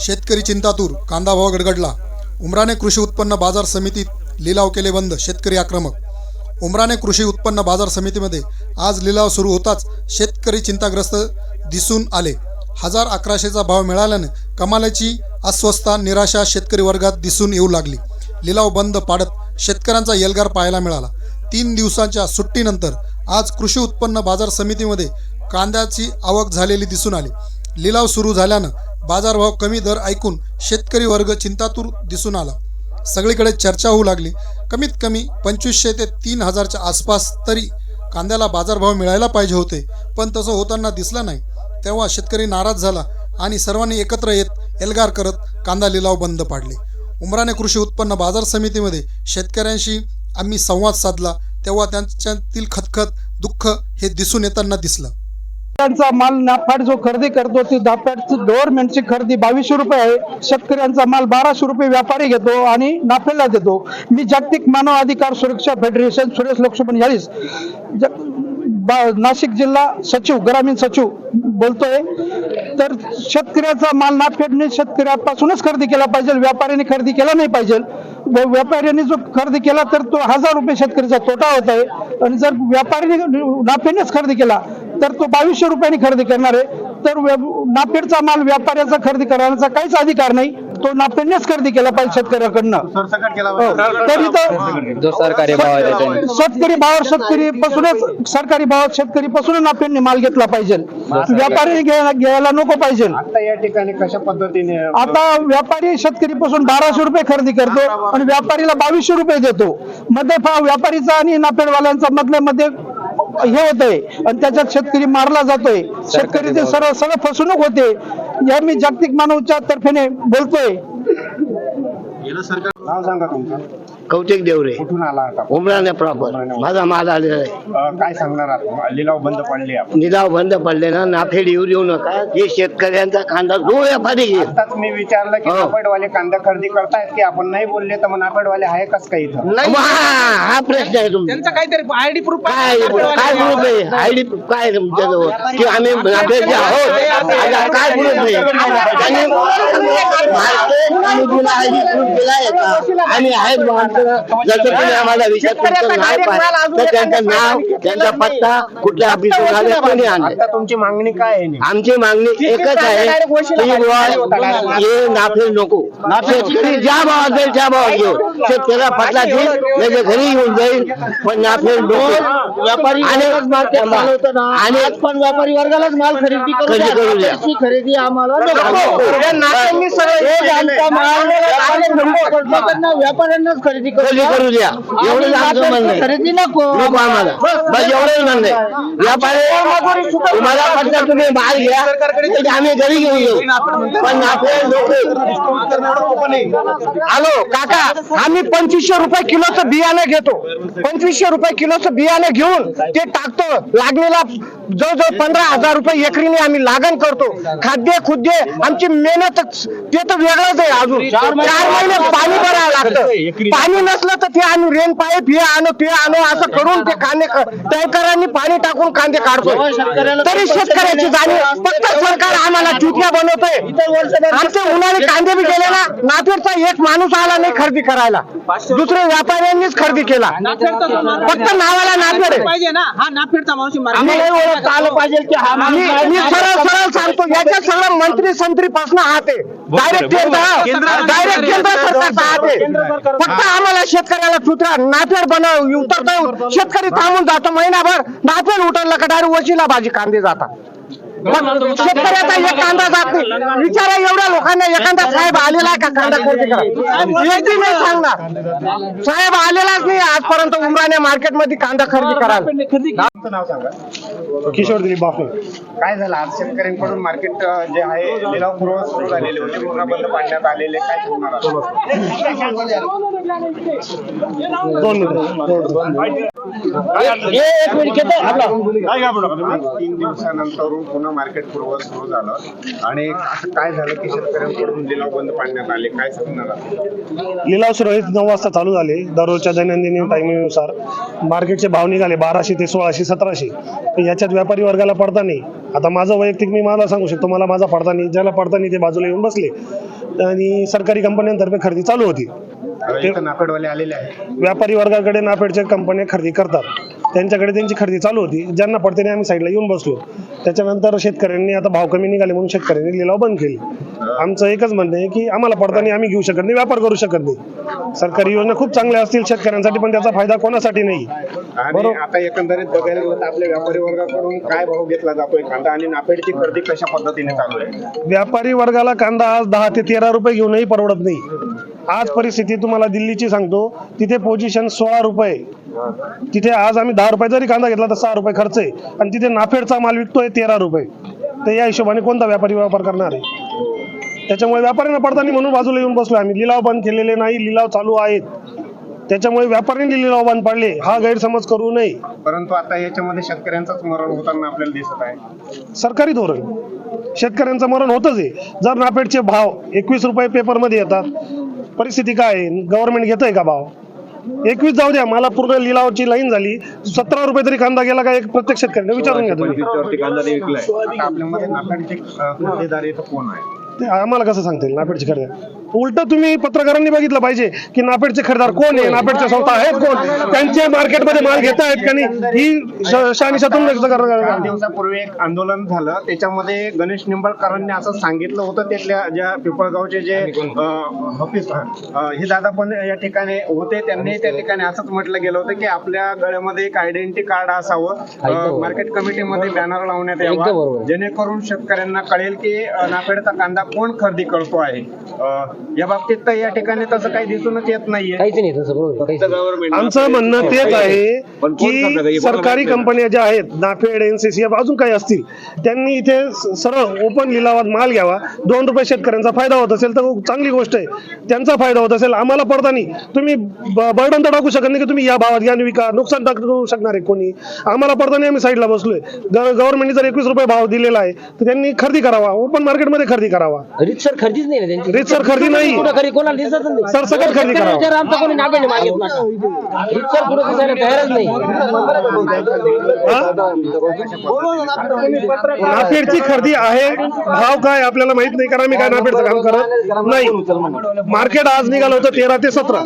शेतकरी चिंतातूर कांदा भाव गडगडला. उमराने कृषी उत्पन्न बाजार समितीत लिलाव केले बंद शेतकरी आक्रमक. उमराने कृषी उत्पन्न बाजार समितीमध्ये आज लिलाव सुरू होताच शेतकरी चिंताग्रस्त दिसून आले. हजार अकराशेचा भाव मिळाल्याने कमालाची अस्वस्थता निराशा शेतकरी वर्गात दिसून येऊ लागली. लिलाव बंद पाडत शेतकऱ्यांचा एल्गार पाहायला मिळाला. तीन दिवसांच्या सुट्टीनंतर आज कृषी उत्पन्न बाजार समितीमध्ये कांद्याची आवक झालेली दिसून आली. लिलाव सुरू झाल्यानं बाजारभाव कमी दर ऐकून शेतकरी वर्ग चिंतातूर दिसून आला. सगळीकडे चर्चा होऊ लागली. कमीत कमी पंचवीसशे ते तीन हजारच्या आसपास तरी कांद्याला बाजारभाव मिळायला पाहिजे होते. पण तसं होताना दिसलं नाही. तेव्हा शेतकरी नाराज झाला आणि सर्वांनी एकत्र येत एल्गार करत कांदा लिलाव बंद पाडले. उमराने कृषी उत्पन्न बाजार समितीमध्ये शेतकऱ्यांशी आम्ही संवाद साधला. तेव्हा त्यांच्यातील खतखत दुःख हे दिसून येताना दिसलं. शेतकऱ्यांचा माल नाफाड जो खरेदी करतो ती नाफाडची गव्हर्नमेंटची खरेदी बावीसशे रुपये आहे. शेतकऱ्यांचा माल बाराशे रुपये व्यापारी घेतो आणि नाफेडला देतो. मी जागतिक मानव अधिकार सुरक्षा फेडरेशन सुरेश लक्ष्मण याळीस नाशिक जिल्हा सचिव ग्रामीण सचिव बोलतोय. तर शेतकऱ्याचा माल नाफेडने शेतकऱ्यापासूनच खरेदी केला पाहिजे व्यापाऱ्याने खरेदी केला नाही पाहिजे. व्यापाऱ्याने जो खरेदी केला तर तो हजार रुपये शेतकऱ्याचा तोटा होत आहे. आणि जर व्यापाऱ्याने नाफेनेच खरेदी केला तर तो बावीसशे रुपयांनी खरेदी करणार आहे तर नाफेडचा माल व्यापाऱ्याचा खरेदी करण्याचा काहीच अधिकार नाही. तो नाफेडनेच खरेदी केला पाहिजे शेतकऱ्याकडनं. हो. तर सरकारी शेतकरी भावावर शेतकरी पासूनच सरकारी भावात शेतकरी पासूनच नाफेडने माल घेतला पाहिजे. व्यापारी घ्यायला नको पाहिजे. आता या ठिकाणी कशा पद्धतीने आता व्यापारी शेतकरी पासून बाराशे रुपये खरेदी करतो आणि व्यापारीला बावीसशे रुपये देतो. मध्ये व्यापारीचा आणि नाफेडवाल्यांचा मधल्या मध्ये हे होत आहे आणि त्याच्यात शेतकरी मारला जातोय. शेतकरी ते सर्व सगळं फसवणूक होते. या मी जागतिक मानवच्या तर्फेने बोलतोय नाव सांगा तुमचं. कौतिक देवरे कुठून आला आता उमराने प्रॉपर माझा माल आलेला आहे काय सांगणार आहात लिलाव बंद पडले आपण निलाव बंद पडले ना नाफेड येऊ देऊ नका हे शेतकऱ्यांचा कांदा जो व्यापारी घेईल आताच मी विचारलं की हो. नाफेडवाले कांदा खरेदी करतायत की आपण नाही बोलले तर मग नाफेडवाले आहे कस काय इथं मग हा हा प्रश्न आहे तुमचा त्यांचा काहीतरी आयडी प्रूफ काय काय प्रूफ आहे आयडी प्रूफ काय आहे तुमच्याजवळ की आम्ही नाफेडचे आहोत आता काय प्रूफ आहे त्यांनी मार्केट आणि का आम्ही आहेत जर तुम्ही आम्हाला विषयात तुमचं पाहिजे तर त्यांचं नाव त्यांचा पत्ता कुठल्या ऑफिसवर आले कोणी आणले तुमची मागणी काय आहे आमची मागणी एकच आहे की बुवा हे नाफेल नको शेतकरी ज्या भावात जाईल त्या भावात घेऊ शेतकऱ्याला पटला देईल नाही घरी येऊन जाईल पण नाफेल नको व्यापारी आणि पण व्यापारी वर्गालाच माल खरेदी खरेदी करू द्या खरेदी आम्हाला व्यापाऱ्यांनाच खरेदी करू द्या. एवढं आमचं म्हणणं आहे. खरेदी नको. नको आम्हाला. बस एवढंच म्हणणं आहे. व्यापारी तुम्हाला पटलं तुम्ही माल घ्या तर आम्ही घरी घेऊन येऊ. पण आपले लोक हॅलो काका आम्ही पंचवीसशे रुपये किलोचं बियाणं घेतो. पंचवीसशे रुपये किलोचं बियाणं घेऊन ते टाकतो. लागलेला जवळजवळ पंधरा हजार रुपये एकरीने आम्ही लागण करतो. खाद्य खुद्य आमची मेहनत ते तर वेगळंच आहे अजून. चार महिने पाणी भरावं लागतं. पाणी नसलं तर ते आम्ही रेन पाईप हे आणू ते आणू असं करून ते कांदे टँकरांनी पाणी टाकून कांदे काढतो तरी शेतकऱ्याची जाणीव फक्त सरकार आम्हाला चुटल्या बनवतोय. आमचे उन्हाळी कांदे बी गेले ना नापेडचा एक माणूस आला नाही खरेदी करायला. दुसरे व्यापाऱ्यांनीच खरेदी केला. फक्त नावाला आहे. पाहिजे ना. हा नाफेडचा माणूस आम्हाला ओळखता आलं पाहिजे की हा मी सरळ सरळ सांगतो याच्यात सगळं मंत्री संत्री पासून हात आहे डायरेक्ट केंद्र डायरेक्ट आहे फक्त आम्हाला शेतकऱ्याला सुत्रा नापेड बनव उतरता शेतकरी थांबून जातो महिनाभर. नापेड उतरलं का डायरेक्ट वशिला भाजी कांदे जातात. शेतकऱ्याचा एक कांदा जात नाही. विचारा एवढ्या लोकांना एखादा साहेब आलेला आहे का कांदा खरेदी करा एक बी नाही सांगणार. साहेब आलेलाच नाही आजपर्यंत उमराणे मार्केटमध्ये कांदा खरेदी करायला. तुमचं नाव सांगा. किशोर दिलीप बापू. काय झालं? आज शेतकऱ्यांकडून मार्केट जे आहे लिलाव पूर्व सुरू झालेले होते. पुन्हा बंद पाडण्यात आलेले काय सांगणार? आहात? दोन तीन दिवसानंतर पुन्हा मार्केट पूर्व सुरू झालं. आणि काय झालं की शेतकऱ्यांकडून लिलाव बंद पाडण्यात आले? काय सांगणार लिलाव सुरळीत नऊ वाजता चालू झाले. दररोजच्या दैनंदिन टायमिंगनुसार मार्केटचे भाव निघाले बाराशे ते सोळाशे सतराशे. तर याच्यात व्यापारी वर्गाला पडता नाही. आता माझं वैयक्तिक मी मला सांगू शकतो मला माझा पडता नाही. ज्याला पडता नाही ते बाजूला येऊन बसले. आणि सरकारी कंपन्यांतर्फे खरेदी चालू होती. इथं नाफेडवाले आलेले आहेत. व्यापारी वर्गाकडे नाफेडच्या कंपन्या खरेदी करतात. त्यांच्याकडे त्यांची खरेदी चालू होती. ज्यांना पडते आम्ही साईडला येऊन बसलो. त्याच्यानंतर शेतकऱ्यांनी आता भाव कमी निघाले म्हणून शेतकऱ्यांनी लिलाव बंद केली. आमचं एकच म्हणणं आहे की आम्हाला पडताना आम्ही घेऊ शकत नाही व्यापार करू शकत नाही. सरकारी योजना खूप चांगल्या असतील शेतकऱ्यांसाठी पण त्याचा फायदा कोणासाठी नाही. आणि बरोबर. आता एकंदरीत बघायला गेलं तर आपल्या व्यापारी वर्गाकडून काय भाव घेतला जातोय कांदा आणि नाफेडची खरेदी कशा पद्धतीने चालू आहे? व्यापारी वर्गाला कांदा आज दहा ते तेरा रुपये घेऊनही परवडत नाही. आज परिस्थिती तुम्हाला दिल्लीची सांगतो. तिथे पोझिशन सोळा रुपये. तिथे आज आम्ही दहा रुपये जरी कांदा घेतला तर सहा रुपये खर्च आहे. आणि तिथे नाफेडचा माल विकतोय तेरा रुपये. तर या हिशोबाने कोणता व्यापारी व्यापार करणार आहे? त्याच्यामुळे व्यापाऱ्यांना पडताना म्हणून बाजूला येऊन बसलो आम्ही. लिलाव बंद केलेले नाही लिलाव चालू आहेत. त्याच्यामुळे व्यापाऱ्यांनी लिलाव बंद पाडले. हा गैरसमज करू नये. परंतु आता याच्यामध्ये शेतकऱ्यांचंच मरण होताना आपल्याला दिसत आहे. सरकारी धोरण. शेतकऱ्यांचं मरण होतच आहे. जर नाफेडचे भाव एकवीस रुपये पेपरमध्ये येतात परिस्थिती काय आहे? गव्हर्नमेंट घेत आहे का भाव? एकवीस जाऊ द्या मला पूर्ण लिलावची लाईन झाली. सतरा रुपये तरी कांदा गेला का एक प्रत्येक शेतकऱ्याने? विचारून घ्या तुम्ही. आपल्यामध्ये इथं कोण आहे? ते आम्हाला कसं सांगता येईल? नाफेडचे खरेदी उलट तुम्ही पत्रकारांनी बघितलं पाहिजे की नाफेडचे खरेदार कोण आहे? नाफेडच्या संस्था आहेत कोण? त्यांचे मार्केटमध्ये माल घेत आहेत का नाही? ही व्यक्त करणार दिवसापूर्वी एक आंदोलन झालं. त्याच्यामध्ये गणेश निंबाळकरांनी असं सांगितलं होतं तिथल्या ज्या पिंपळगावचे जे अं, हे दादा पण या ठिकाणी होते. त्यांनी त्या ठिकाणी असंच म्हटलं गेलं होतं की आपल्या गळ्यामध्ये एक आयडेंटिटी कार्ड असावं. मार्केट कमिटीमध्ये बॅनर लावण्यात यावा. जेणेकरून शेतकऱ्यांना कळेल की नाफेडचा कांदा कोण खरेदी करतो आहे? या बाबतीत तर या ठिकाणी तसं काही दिसूनच येत नाहीये. आमचं म्हणणं तेच आहे की सरकारी कंपन्या ज्या आहेत नाफेड एनसीसीएफ अजून काही असतील त्यांनी इथे स- सरळ ओपन लिलावात माल घ्यावा. दोन रुपये शेतकऱ्यांचा फायदा होत असेल तर चांगली गोष्ट आहे. त्यांचा फायदा होत असेल आम्हाला पडतानी तुम्ही बर्डन तर टाकू शकत नाही की तुम्ही या भावात घ्या आणि विका. नुकसान टाकू शकणार आहे कोणी. आम्हाला पडतानी आम्ही साईडला बसलोय. गव्हर्नमेंटने जर एकवीस रुपये भाव दिलेला आहे तर त्यांनी खरेदी करावा. ओपन मार्केटमध्ये खरेदी करावा. रीतसर खरेदीच नाही ना त्यांची. रीतसर खरेदी नाही. कुठं खरी? कोणाला दिसत नाही. सरसकट खरेदी शेतकऱ्याच्या आमचा कोणी पुढे दिसायला तयारच नाही. नाफेडची खरेदी आहे. भाव काय आपल्याला माहीत नाही. कारण आम्ही काय नाफेडचं काम करत नाही. मार्केट आज निघालं होतं तेरा ते सतरा.